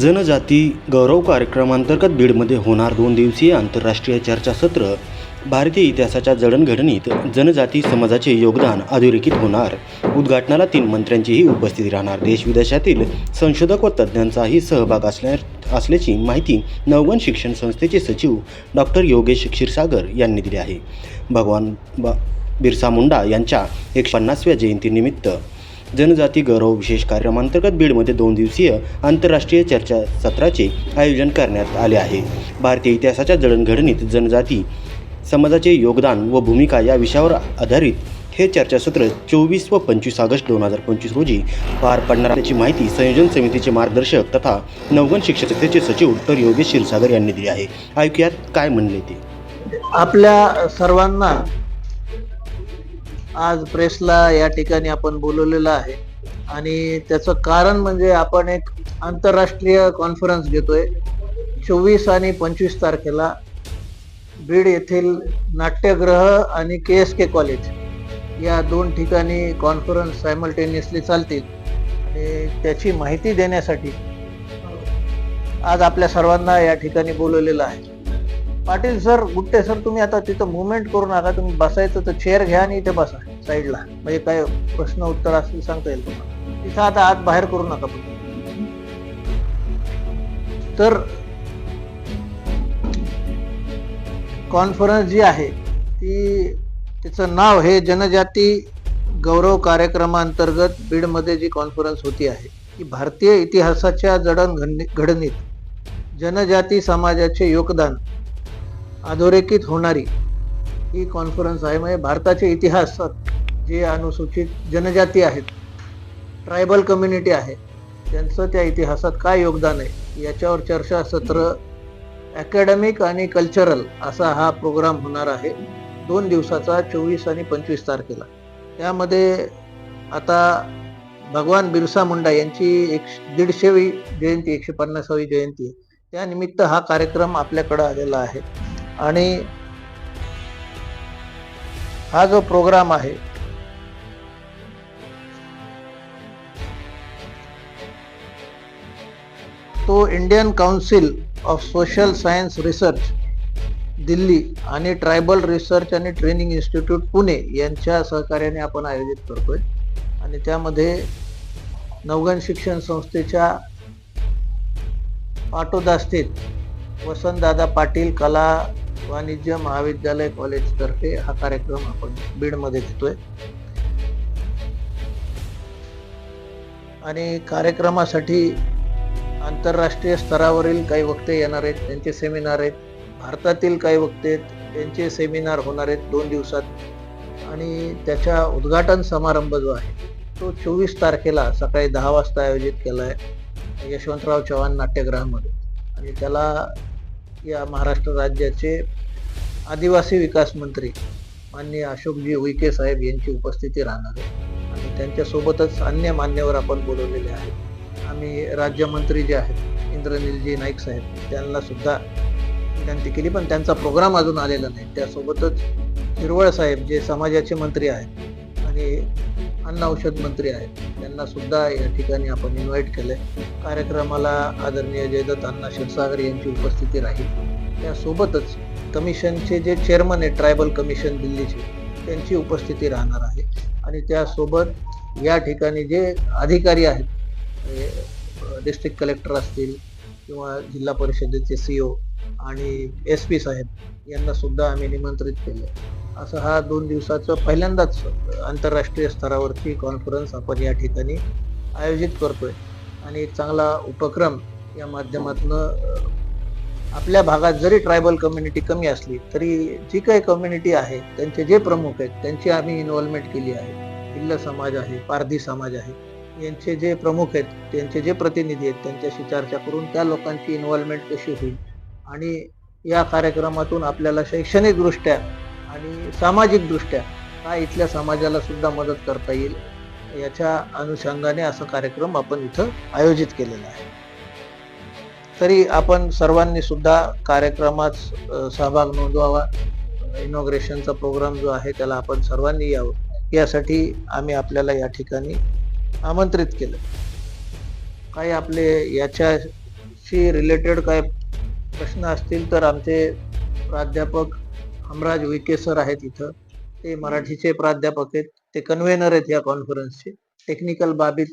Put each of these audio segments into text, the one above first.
जनजाती गौरव कार्यक्रमांतर्गत बीडमध्ये होणार दोन दिवसीय आंतरराष्ट्रीय चर्चासत्र भारतीय इतिहासाच्या जडणघडणीत जनजाती समाजाचे योगदान अधोरेखित होणार. उद्घाटनाला तीन मंत्र्यांचीही उपस्थिती राहणार. देशविदेशातील संशोधक व तज्ज्ञांचाही सहभाग असल्या असल्याची माहिती नवगण शिक्षण संस्थेचे सचिव डॉक्टर योगेश क्षीरसागर यांनी दिली आहे. भगवान बा बिरसा मुंडा यांच्या एकशे पन्नासव्या जयंतीनिमित्त जनजाती गौरव विशेष कार्यक्रमांतर्गत बीडमध्ये दोन दिवसीय आंतरराष्ट्रीय चर्चा सत्राचे आयोजन करण्यात आले आहे. भारतीय इतिहासाच्या जडणघडणीत जनजाती समाजाचे योगदान व भूमिका या विषयावर आधारित हे चर्चासत्र चोवीस व पंचवीस ऑगस्ट दोन हजार पंचवीस रोजी पार पडणार असल्याची माहिती संयोजन समितीचे मार्गदर्शक तथा नवगण शिक्षकतेचे संस्थेचे सचिव डॉक्टर योगेश क्षीरसागर यांनी दिली आहे. ऐकूयात काय म्हणले ते. आपल्या सर्वांना आज प्रेसला या ठिकाणी आपण बोलवलेलं आहे. आणि त्याचं कारण म्हणजे आपण एक आंतरराष्ट्रीय कॉन्फरन्स घेतोय. चोवीस आणि पंचवीस तारखेला बीड येथील नाट्यग्रह आणि के एस के कॉलेज या दोन ठिकाणी कॉन्फरन्स सायमल्टेनियसली चालतील. आणि त्याची माहिती देण्यासाठी आज आपल्या सर्वांना या ठिकाणी बोलवलेलं आहे. पाटील सर गुट्टे सर तुम्ही आता तिथं मुवमेंट करू नका तुम्ही बसायचं तर चेअर घ्या आणि इथे बसा साईडला म्हणजे काय प्रश्न उत्तर असतील सांगता येईल तुम्हाला. तिथं आता आत बाहेर करू नका तुम्ही तर कॉन्फरन्स जी आहे ती तिचं नाव हे जनजाती गौरव कार्यक्रमांतर्गत बीडमध्ये जी कॉन्फरन्स होती आहे ती भारतीय इतिहासाच्या जडण घडणीत जनजाती समाजाचे योगदान अधोरेखित होणारी ही कॉन्फरन्स आहे. म्हणजे भारताच्या इतिहासात जे अनुसूचित जनजाती आहेत ट्रायबल कम्युनिटी आहे त्यांचं त्या इतिहासात काय योगदान आहे याच्यावर चर्चा सत्र अकॅडमिक आणि कल्चरल असा हा प्रोग्राम होणार आहे. दोन दिवसाचा चोवीस आणि पंचवीस तारखेला. त्यामध्ये आता भगवान बिरसा मुंडा यांची एक दीडशेवी जयंती एकशे पन्नासावी जयंती त्यानिमित्त हा कार्यक्रम आपल्याकडं आलेला आहे. आणि हा जो प्रोग्राम आहे तो Indian council of social science research Delhi आणि ट्रायबल रिसर्च आणि ट्रेनिंग इन्स्टिट्यूट पुणे यांच्या सहकार्याने आपण आयोजित करतोय. आणि त्यामध्ये नवगण शिक्षण संस्थेच्या पाटोदा स्थित वसंतदादा पाटील कला वाणिज्य महाविद्यालय कॉलेजतर्फे हा कार्यक्रम आपण बीडमध्ये घेतोय. आणि कार्यक्रमासाठी आंतरराष्ट्रीय स्तरावरील काही वक्ते येणार आहेत त्यांचे सेमिनार आहेत. भारतातील काही वक्ते आहेत त्यांचे सेमिनार होणार आहेत दोन दिवसात. आणि त्याच्या उद्घाटन समारंभ जो आहे तो चोवीस तारखेला सकाळी दहा वाजता आयोजित केला आहे. यशवंतराव चव्हाण नाट्यगृहामध्ये. आणि त्याला या महाराष्ट्र राज्याचे आदिवासी विकास मंत्री माननीय अशोकजी उईके साहेब यांची उपस्थिती राहणार आहे. आणि त्यांच्यासोबतच अन्य मान्यवर आपण बोलवलेले आहेत. आम्ही राज्यमंत्री जे आहेत इंद्रनीलजी नाईक साहेब त्यांना सुद्धा विनंती केली पण त्यांचा प्रोग्राम अजून आलेला नाही. त्यासोबतच हिरवळ साहेब जे समाजाचे मंत्री आहेत आणि अन्न औषध मंत्री आहेत. त्यांना सुद्धा या ठिकाणी आपण इन्व्हाइट केलंय. कार्यक्रमाला आदरणीय जयदत्त अण्णा क्षीरसागर यांची उपस्थिती राहील. त्यासोबतच कमिशनचे जे चेअरमन आहे ट्रायबल कमिशन दिल्लीचे त्यांची उपस्थिती राहणार आहे. आणि त्यासोबत या ठिकाणी जे अधिकारी आहेत डिस्ट्रिक्ट कलेक्टर असतील किंवा जिल्हा परिषदेचे सी ओ आणि एस पी साहेब यांना सुद्धा आम्ही निमंत्रित केलं असं हा दोन दिवसाचं पहिल्यांदाच आंतरराष्ट्रीय स्तरावरची कॉन्फरन्स आपण या ठिकाणी आयोजित करतोय. आणि एक चांगला उपक्रम या माध्यमातून आपल्या भागात जरी ट्रायबल कम्युनिटी कमी असली तरी जी काही कम्युनिटी आहे त्यांचे जे प्रमुख आहेत त्यांची आम्ही इन्व्हॉल्वमेंट केली आहे. इल्ल समाज आहे पारधी समाज आहे यांचे जे प्रमुख आहेत त्यांचे जे प्रतिनिधी आहेत त्यांच्याशी चर्चा करून त्या लोकांची इन्व्हॉल्वमेंट कशी होईल? आणि या कार्यक्रमातून आपल्याला शैक्षणिकदृष्ट्या आणि सामाजिकदृष्ट्या हा इथल्या समाजाला सुद्धा मदत करता येईल. याच्या अनुषंगाने असा कार्यक्रम आपण इथं आयोजित केलेला आहे. तरी आपण सर्वांनी सुद्धा कार्यक्रमात सहभाग नोंदवावा. इनॉग्रेशनचा प्रोग्राम जो आहे त्याला आपण सर्वांनी यावं. यासाठी आम्ही आपल्याला या ठिकाणी आमंत्रित केलं. काही आपले याच्याशी रिलेटेड काय प्रश्न असतील तर आमचे प्राध्यापक हमराज विके सर आहेत इथं. ते मराठीचे प्राध्यापक आहेत. ते कन्व्हेनर आहेत या कॉन्फरन्सचे टेक्निकल बाबीत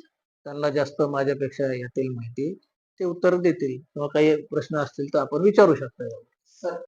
त्यांना जास्त माझ्यापेक्षा यातील माहिती ते उत्तर देतील. किंवा काही प्रश्न असतील तर आपण विचारू शकता